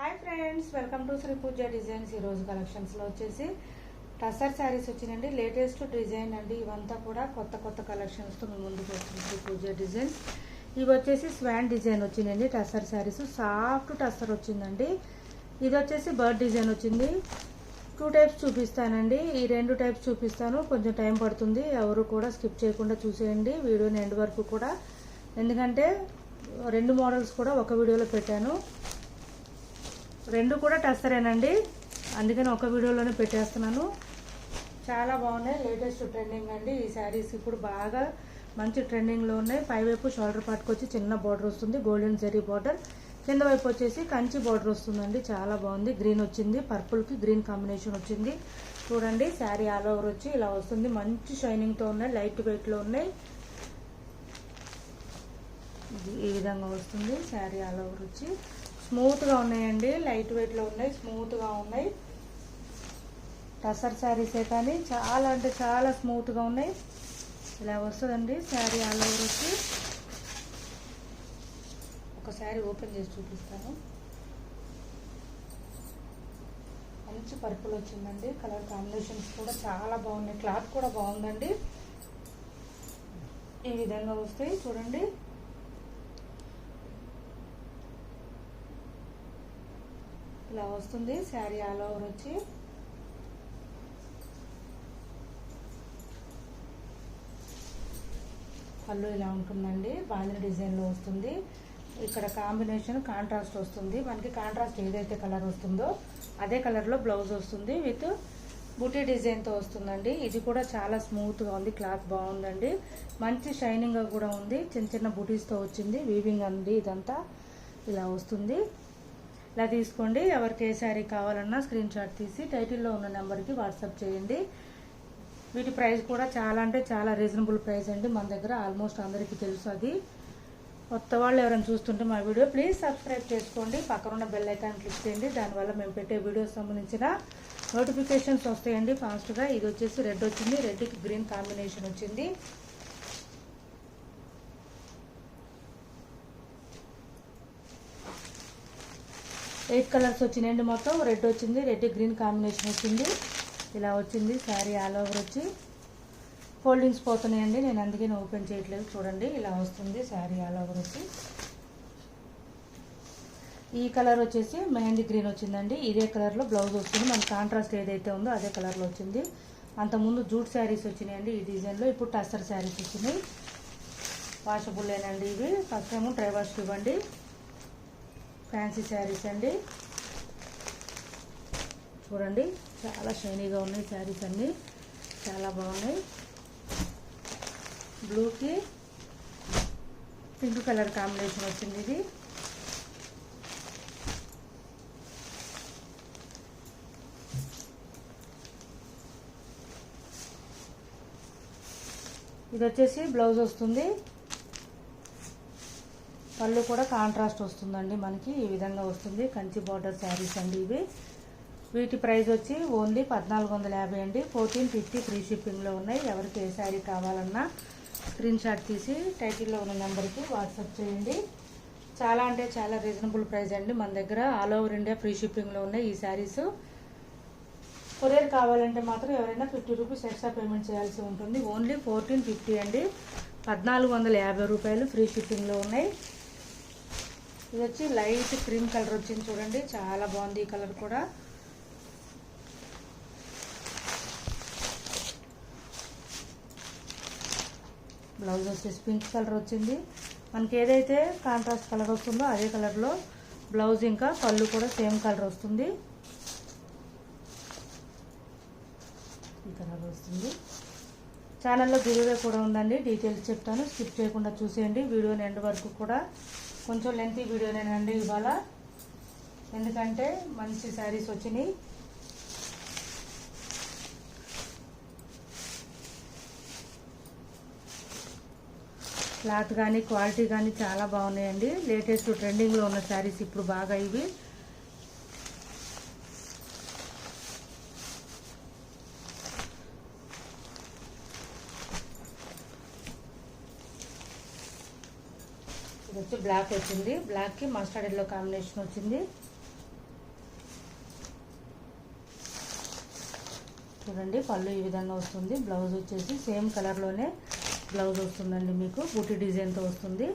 Hi friends welcome to Shri Pooja designs. ఈరోజు కలెక్షన్స్లో వచ్చేసి టసర్ శారీస్ వచ్చిందండి లేటెస్ట్ డిజైన్ అండి. ఇవంతా కూడా కొత్త కొత్త కలెక్షన్స్తో మేము ముందుకు వస్తుంది శ్రీ పూజ డిజైన్స్. ఇవి వచ్చేసి స్వాన్ డిజైన్ వచ్చిందండి టసర్ శారీస్. సాఫ్ట్ టసర్ వచ్చిందండి. ఇది వచ్చేసి బర్డ్ డిజైన్ వచ్చింది. టూ టైప్స్ చూపిస్తానండి. ఈ రెండు టైప్స్ చూపిస్తాను. కొంచెం టైం పడుతుంది. ఎవరు కూడా స్కిప్ చేయకుండా చూసేయండి. వీడియోని ఎండ్ వరకు కూడా. ఎందుకంటే రెండు మోడల్స్ కూడా ఒక వీడియోలో పెట్టాను. రెండు కూడా టస్సరేనండి. అందుకని ఒక వీడియోలోనే పెట్టేస్తున్నాను. చాలా బాగున్నాయి. లేటెస్ట్ ట్రెండింగ్ అండి. ఈ శారీస్ ఇప్పుడు బాగా మంచి ట్రెండింగ్లో ఉన్నాయి. పై వైపు షోల్డర్ పార్ట్కి వచ్చి చిన్న బార్డర్ వస్తుంది. గోల్డెన్ జరీ బార్డర్ కింద వైపు వచ్చేసి కంచి బార్డర్ వస్తుందండి. చాలా బాగుంది. గ్రీన్ వచ్చింది. పర్పుల్కి గ్రీన్ కాంబినేషన్ వచ్చింది. చూడండి శారీ ఆల్ ఓవర్ వచ్చి ఇలా వస్తుంది. మంచి షైనింగ్తో ఉన్నాయి. లైట్ వెయిట్లో ఉన్నాయి. ఈ విధంగా వస్తుంది. శారీ ఆల్ ఓవర్ వచ్చి. స్మూత్గా ఉన్నాయండి. లైట్ వెయిట్లో ఉన్నాయి. స్మూత్గా ఉన్నాయి. టసర్ శారీసే కానీ చాలా అంటే చాలా స్మూత్గా ఉన్నాయి. ఇలా వస్తుందండి శారీ ఆల్ ఓవర్ వచ్చి. ఒక శారీ ఓపెన్ చేసి చూపిస్తాను. మంచి పర్పుల్ వచ్చిందండి. కలర్ కాంబినేషన్స్ కూడా చాలా బాగున్నాయి. క్లాత్ కూడా బాగుందండి. ఈ విధంగా వస్తాయి. చూడండి. ఇలా వస్తుంది. శారీ ఆల్ ఓవర్ వచ్చి. పళ్ళు ఇలా ఉంటుందండి. బాంధిన డిజైన్లో వస్తుంది. ఇక్కడ కాంబినేషన్ కాంట్రాస్ట్ వస్తుంది. మనకి కాంట్రాస్ట్ ఏదైతే కలర్ వస్తుందో అదే కలర్లో బ్లౌజ్ వస్తుంది విత్ బుటీ డిజైన్తో వస్తుందండి. ఇది కూడా చాలా స్మూత్గా ఉంది. క్లాత్ బాగుందండి. మంచి షైనింగ్గా కూడా ఉంది. చిన్న చిన్న బుటీస్తో వచ్చింది. వీవింగ్ అండి ఇదంతా. ఇలా వస్తుంది. ఇలా తీసుకోండి. ఎవరికి ఏ శారీ కావాలన్నా స్క్రీన్ షాట్ తీసి టైటిల్లో ఉన్న నెంబర్కి వాట్సాప్ చేయండి. వీటి ప్రైస్ కూడా చాలా అంటే చాలా రీజనబుల్ ప్రైస్ అండి. మన దగ్గర ఆల్మోస్ట్ అందరికీ తెలుసు అది. కొత్త వాళ్ళు ఎవరైనా చూస్తుంటే మా వీడియో ప్లీజ్ సబ్స్క్రైబ్ చేసుకోండి. పక్కన ఉన్న బెల్ ఐకాన్ క్లిక్ చేయండి. దానివల్ల మేము పెట్టే వీడియోస్ సంబంధించిన నోటిఫికేషన్స్ వస్తాయండి ఫాస్ట్గా. ఇది వచ్చేసి రెడ్ వచ్చింది. రెడ్కి గ్రీన్ కాంబినేషన్ వచ్చింది. ఎయిట్ కలర్స్ వచ్చినాయండి మొత్తం. రెడ్ వచ్చింది రెడ్ గ్రీన్ కాంబినేషన్ వచ్చింది. ఇలా వచ్చింది శారీ ఆల్ ఓవర్ వచ్చి. ఫోల్డింగ్స్ పోతున్నాయండి నేను అందుకని ఓపెన్ చేయట్లేదు. చూడండి ఇలా వస్తుంది శారీ ఆల్ ఓవర్ వచ్చి. ఈ కలర్ వచ్చేసి మెహందీ గ్రీన్ వచ్చిందండి. ఇదే కలర్లో బ్లౌజ్ వస్తుంది. మన కాంట్రాస్ట్ ఏదైతే ఉందో అదే కలర్లో వచ్చింది. అంతకుముందు జూట్ శారీస్ వచ్చినాయండి ఈ డిజైన్లో ఇప్పుడు టస్సర్ శారీస్ వచ్చినాయి. వాషబుల్లేనండి ఇవి. ఫస్ట్ ఏమో డ్రైవర్స్ ఇవ్వండి. ఫ్యాన్సీ శారీస్ అండి. చూడండి చాలా షైనీగా ఉన్నాయి శారీస్ అన్నీ. చాలా బాగున్నాయి. బ్లూకి పింక్ కలర్ కాంబినేషన్ వచ్చింది ఇది. ఇది వచ్చేసి బ్లౌజ్ వస్తుంది. పళ్ళు కూడా కాంట్రాస్ట్ వస్తుందండి మనకి ఈ విధంగా వస్తుంది. కంచి బార్డర్ శారీస్ అండి ఇవి. వీటి ప్రైస్ వచ్చి ఓన్లీ పద్నాలుగు వందల యాభై అండి. ఫోర్టీన్ ఫిఫ్టీ ఫ్రీ షిప్పింగ్లో ఉన్నాయి. ఎవరికి ఏ శారీ కావాలన్నా స్క్రీన్ షాట్ తీసి టైటిల్లో ఉన్న నెంబర్కి వాట్సాప్ చేయండి. చాలా అంటే చాలా రీజనబుల్ ప్రైస్ అండి. మన దగ్గర ఆల్ ఓవర్ ఇండియా ఫ్రీ షిప్పింగ్లో ఉన్నాయి ఈ శారీస్. కొరియర్ కావాలంటే మాత్రం ఎవరైనా ఫిఫ్టీ రూపీస్ ఎక్స్ట్రా పేమెంట్ చేయాల్సి ఉంటుంది. ఓన్లీ ఫోర్టీన్ ఫిఫ్టీ అండి. పద్నాలుగు వందల యాభై రూపాయలు ఫ్రీ షిప్పింగ్లో ఉన్నాయి. ఇది వచ్చి లైట్ క్రీమ్ కలర్ వచ్చింది చూడండి. చాలా బాగుంది ఈ కలర్ కూడా. బ్లౌజ్ వచ్చేసి పింక్ కలర్ వచ్చింది. మనకి ఏదైతే కాంట్రాస్ట్ కలర్ వస్తుందో అదే కలర్లో బ్లౌజ్ ఇంకా పళ్ళు కూడా సేమ్ కలర్ వస్తుంది. ఈ కలర్ వస్తుంది. ఛానల్లో గిరివే కూడా ఉందండి. డీటెయిల్స్ చెప్తాను. స్కిప్ చేయకుండా చూసేయండి. వీడియోని ఎండ్ వరకు కూడా కొంచెం లెంతీ వీడియోనేనండి ఇవాళ. ఎందుకంటే మంచి శారీస్ వచ్చినాయి. క్లాత్ కానీ క్వాలిటీ కానీ చాలా బాగున్నాయండి. లేటెస్ట్ ట్రెండింగ్లో ఉన్న శారీస్ ఇప్పుడు బాగా ఇవి. బ్లాక్ వచ్చింది. బ్లాక్కి మస్టర్డ్ ఎల్లో కాంబినేషన్ వచ్చింది. చూడండి పళ్ళు ఈ విధంగా వస్తుంది. బ్లౌజ్ వచ్చేసి సేమ్ కలర్లోనే బ్లౌజ్ వస్తుందండి మీకు. బూటీ డిజైన్తో వస్తుంది.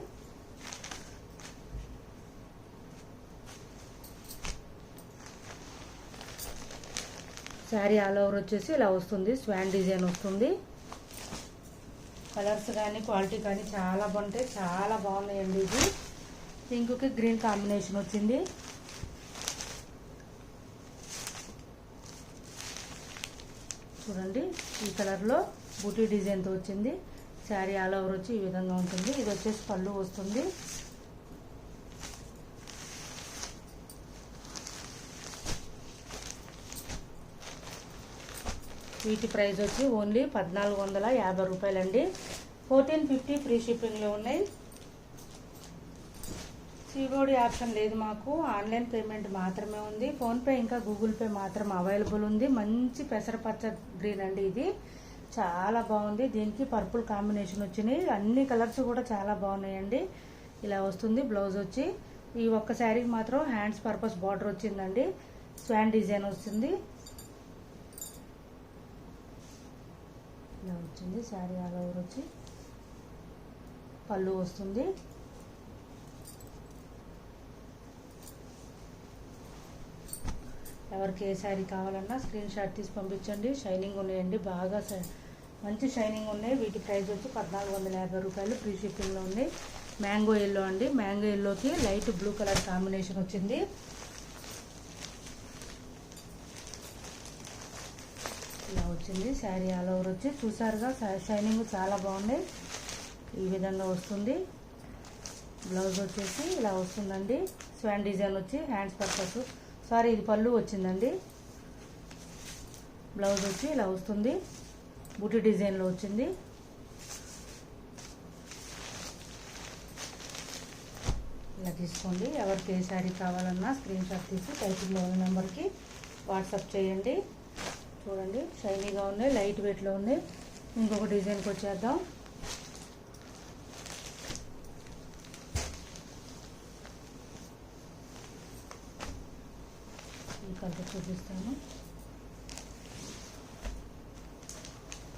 శారీ ఆల్ ఓవర్ వచ్చేసి ఇలా వస్తుంది. స్వాన్ డిజైన్ వస్తుంది. కలర్స్ కానీ క్వాలిటీ కానీ చాలా బాగుంటాయి. చాలా బాగున్నాయండి ఇది పింక్కి గ్రీన్ కాంబినేషన్ వచ్చింది. చూడండి ఈ కలర్లో బూటీ డిజైన్తో వచ్చింది. శారీ ఆల్ ఓవర్ వచ్చి ఈ విధంగా ఉంటుంది. ఇది వచ్చేసి పళ్ళు వస్తుంది. వీటి ప్రైస్ వచ్చి ఓన్లీ పద్నాలుగు వందల యాభై రూపాయలండి. ఫోర్టీన్ ఫిఫ్టీ ఫ్రీ షిప్పింగ్లో ఉన్నాయి. సిఓడి ఆప్షన్ లేదు మాకు. ఆన్లైన్ పేమెంట్ మాత్రమే ఉంది. ఫోన్పే ఇంకా గూగుల్ పే మాత్రం అవైలబుల్ ఉంది. మంచి పెసరపచ్చ గ్రీన్ అండి ఇది. చాలా బాగుంది. దీనికి పర్పుల్ కాంబినేషన్ వచ్చినాయి. అన్ని కలర్స్ కూడా చాలా బాగున్నాయండి. ఇలా వస్తుంది బ్లౌజ్ వచ్చి. ఈ ఒక్క శారీకి మాత్రం హ్యాండ్స్ పర్పస్ బార్డర్ వచ్చిందండి. స్వాన్ డిజైన్ వస్తుంది. ఇలా వచ్చింది. శారీ ఆల్ ఓవర్ వచ్చి. పళ్ళు వస్తుంది. ఎవరికి ఏ శారీ కావాలన్నా స్క్రీన్ షాట్ తీసి పంపించండి. షైనింగ్ ఉన్నాయండి. బాగా మంచి షైనింగ్ ఉన్నాయి. వీటి ప్రైస్ వచ్చి పద్నాలుగు వందల యాభై రూపాయలు. ఫ్రీ షిప్పింగ్లో ఉన్నాయి మ్యాంగో ఎల్లో అండి. మ్యాంగో ఎల్లోకి లైట్ బ్లూ కలర్ కాంబినేషన్ వచ్చింది. ఇలా వచ్చింది. శారీ ఆల్ ఓవర్ వచ్చి చూసారుగా షైనింగ్ చాలా బాగుంది. ఈ విధంగా వస్తుంది. బ్లౌజ్ వచ్చేసి ఇలా వస్తుందండి. స్వాన్ డిజైన్ వచ్చి హ్యాండ్స్ పర్పస్ సారీ ఇది పళ్ళు వచ్చిందండి. బ్లౌజ్ వచ్చి ఇలా వస్తుంది. బుట్టి డిజైన్లో వచ్చింది. ఇలా తీసుకోండి. ఎవరికి ఏ శారీ కావాలన్నా స్క్రీన్ షాట్ తీసి టైటిల్లో ఉన్న నెంబర్కి వాట్సాప్ చేయండి. చూడండి షైనీగా ఉన్నాయి లైట్ వెయిట్లో ఉన్నాయి. ఇంకొక డిజైన్కి వచ్చేద్దాం. ఈ కలర్ చూపిస్తాను.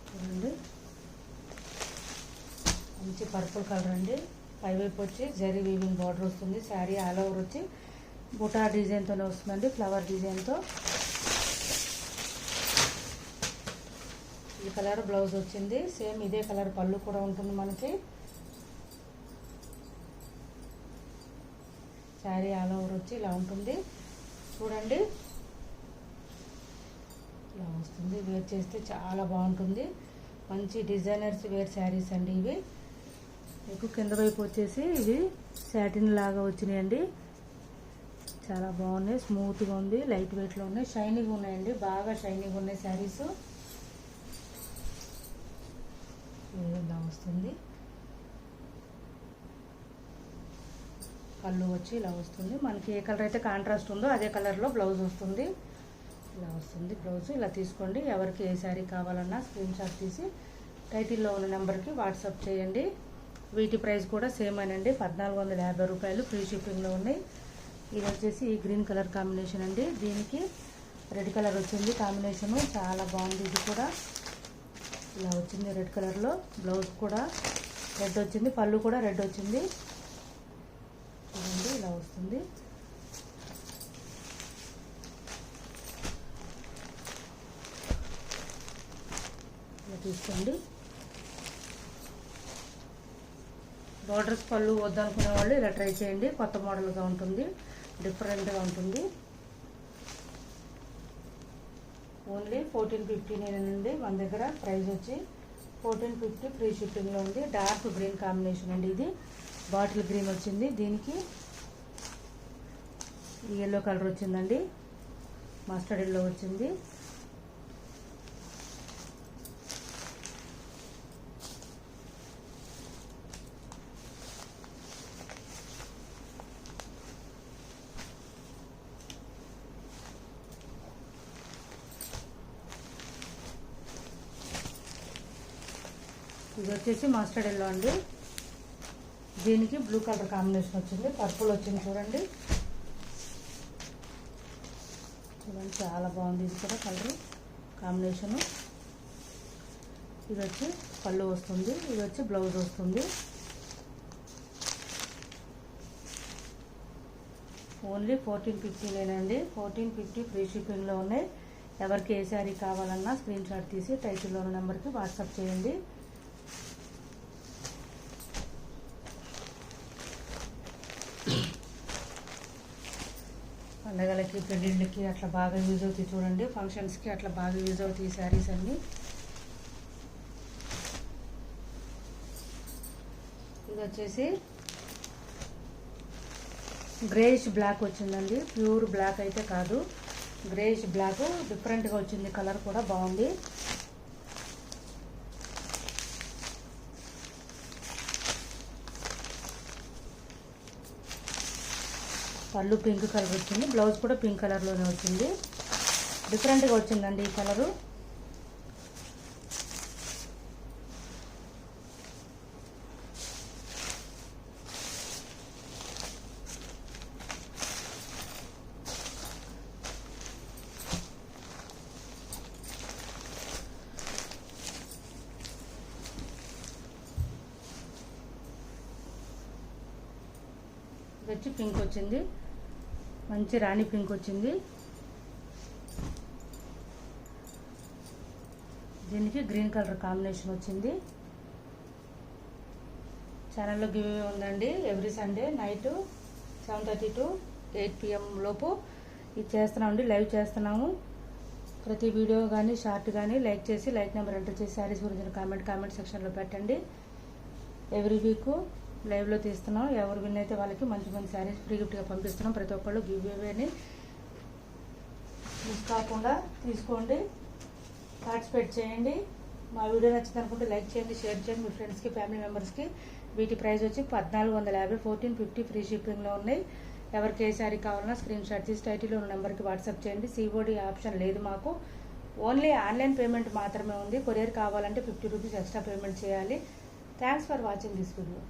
చూడండి. మంచి పర్పుల్ కలర్ అండి. పైవైపు వచ్చి జరీ వీవింగ్ బార్డర్ వస్తుంది. శారీ ఆల్ ఓవర్ వచ్చి బుటా డిజైన్తోనే వస్తుందండి ఫ్లవర్ డిజైన్తో ఈ కలర్ బ్లౌజ్ వచ్చింది. సేమ్ ఇదే కలర్ పళ్ళు కూడా ఉంటుంది మనకి. శారీ ఆల్ ఓవర్ వచ్చి ఇలా ఉంటుంది. చూడండి. వస్తుంది. వేర్ చేస్తే చాలా బాగుంటుంది. మంచి డిజైనర్స్ వేర్ శారీస్ అండి ఇవి. మీకు కింద వైపు వచ్చేసి ఇవి శాటిన్ లాగా వచ్చినాయండి. చాలా బాగున్నాయి. స్మూత్గా ఉంది. లైట్ వెయిట్లో ఉన్నాయి. షైనింగ్ ఉన్నాయండి. బాగా షైనింగ్ ఉన్నాయి శారీస్. ఇలా వస్తుంది. కళ్ళు వచ్చి ఇలా వస్తుంది. మనకి ఏ కలర్ అయితే కాంట్రాస్ట్ ఉందో అదే కలర్లో బ్లౌజ్ వస్తుంది. ఇలా వస్తుంది బ్లౌజ్. ఇలా తీసుకోండి. ఎవరికి ఏ శారీ కావాలన్నా స్క్రీన్ షాట్ తీసి టైటిల్లో ఉన్న నెంబర్కి వాట్సాప్ చేయండి. వీటి ప్రైస్ కూడా సేమ్ అనండి. పద్నాలుగు వందల యాభై రూపాయలు ఫ్రీ షిప్పింగ్లో ఉన్నాయి. ఇది వచ్చేసి ఈ గ్రీన్ కలర్ కాంబినేషన్ అండి. దీనికి రెడ్ కలర్ వచ్చింది కాంబినేషను. చాలా బాగుంది ఇది కూడా. ఇలా వచ్చింది రెడ్ కలర్లో. బ్లౌజ్ కూడా రెడ్ వచ్చింది. పళ్ళు కూడా రెడ్ వచ్చింది. ఇలా వస్తుంది. తీసుకోండి. బార్డర్స్ పళ్ళు వద్దనుకునే వాళ్ళు ఇలా ట్రై చేయండి. కొత్త మోడల్గా ఉంటుంది. డిఫరెంట్గా ఉంటుంది. ఓన్లీ ఫోర్టీన్ ఫిఫ్టీ మన దగ్గర ప్రైస్ వచ్చి ఫోర్టీన్ ఫిఫ్టీ ఫ్రీ షిప్పింగ్లో ఉంది. డార్క్ గ్రీన్ కాంబినేషన్ అండి ఇది. బాటిల్ గ్రీన్ వచ్చింది. దీనికి ఎల్లో కలర్ వచ్చిందండి. మస్టర్డ్ ఎల్లో వచ్చింది. ఇది వచ్చేసి మస్టర్డ్ ఎల్లో అండి. దీనికి బ్లూ కలర్ కాంబినేషన్ వచ్చింది. పర్పుల్ వచ్చింది చూడండి. చూడండి చాలా బాగుంది ఇది కూడా కలర్ కాంబినేషను ఇది వచ్చి పళ్ళు వస్తుంది. ఇది వచ్చి బ్లౌజ్ వస్తుంది. ఓన్లీ ఫోర్టీన్ ఫిఫ్టీనేనండి ఫోర్టీన్ ఫిఫ్టీ ఫ్రీ షిప్పింగ్లో ఉన్నాయి ఎవరికి ఏ శారీ కావాలన్నా స్క్రీన్ షాట్ తీసి టైటిల్లో ఉన్న నెంబర్కి వాట్సాప్ చేయండి. పండగలకి పెళ్ళిళ్ళకి అట్లా బాగా యూజ్ అవుతాయి చూడండి. ఫంక్షన్స్కి అట్లా బాగా యూజ్ అవుతాయి శారీస్ అన్నీ. ఇది వచ్చేసి గ్రేయిష్ బ్లాక్ వచ్చిందండి. ప్యూర్ బ్లాక్ అయితే కాదు. గ్రేయిష్ బ్లాక్ డిఫరెంట్గా వచ్చింది. కలర్ కూడా బాగుంది. పళ్ళు పింక్ కలర్ వచ్చింది. బ్లౌజ్ కూడా పింక్ కలర్లోనే వచ్చింది. డిఫరెంట్గా వచ్చిందండి ఈ కలరు. ఇది వచ్చి పింక్ వచ్చింది. మంచి రాణి పింక్ వచ్చింది. దీనికి గ్రీన్ కలర్ కాంబినేషన్ వచ్చింది. ఛానల్లో గివ్ ఉందండి. Every Sunday night seven thirty to eight PM లోపు ఇది చేస్తున్నామండి లైవ్ చేస్తున్నాము. ప్రతి వీడియో కానీ షార్ట్ కానీ లైక్ చేసి లైక్ నెంబర్ ఎంటర్ చేసి శారీస్ గురించి కామెంట్ కామెంట్ సెక్షన్లో పెట్టండి. ఎవ్రీ వీకు లైవ్లో తీస్తున్నాం. ఎవరు విన్ అయితే వాళ్ళకి మంచి మంచి శారీస్ ఫ్రీ గిఫ్ట్గా పంపిస్తున్నాం. ప్రతి ఒక్కళ్ళు గివ్ అవేని మిస్ కాకుండా తీసుకోండి. పార్టిసిపేట్ చేయండి. మా వీడియో నచ్చింది అనుకుంటే లైక్ చేయండి షేర్ చేయండి. మీ ఫ్రెండ్స్కి ఫ్యామిలీ మెంబర్స్కి వీటి ప్రైస్ వచ్చి పద్నాలుగు వందల యాభై ఫోర్టీన్ ఫిఫ్టీ ఫ్రీ షిప్పింగ్లో ఉన్నాయి. ఎవరికి ఏ శారీ కావాలన్నా స్క్రీన్ షాట్ తీసి టైటిల్లో ఉన్న నెంబర్కి వాట్సాప్ చేయండి. సిఓడి ఆప్షన్ లేదు మాకు. ఓన్లీ ఆన్లైన్ పేమెంట్ మాత్రమే ఉంది. కొరియర్ కావాలంటే ఫిఫ్టీ రూపీస్ ఎక్స్ట్రా పేమెంట్ చేయాలి. Thanks for watching this video.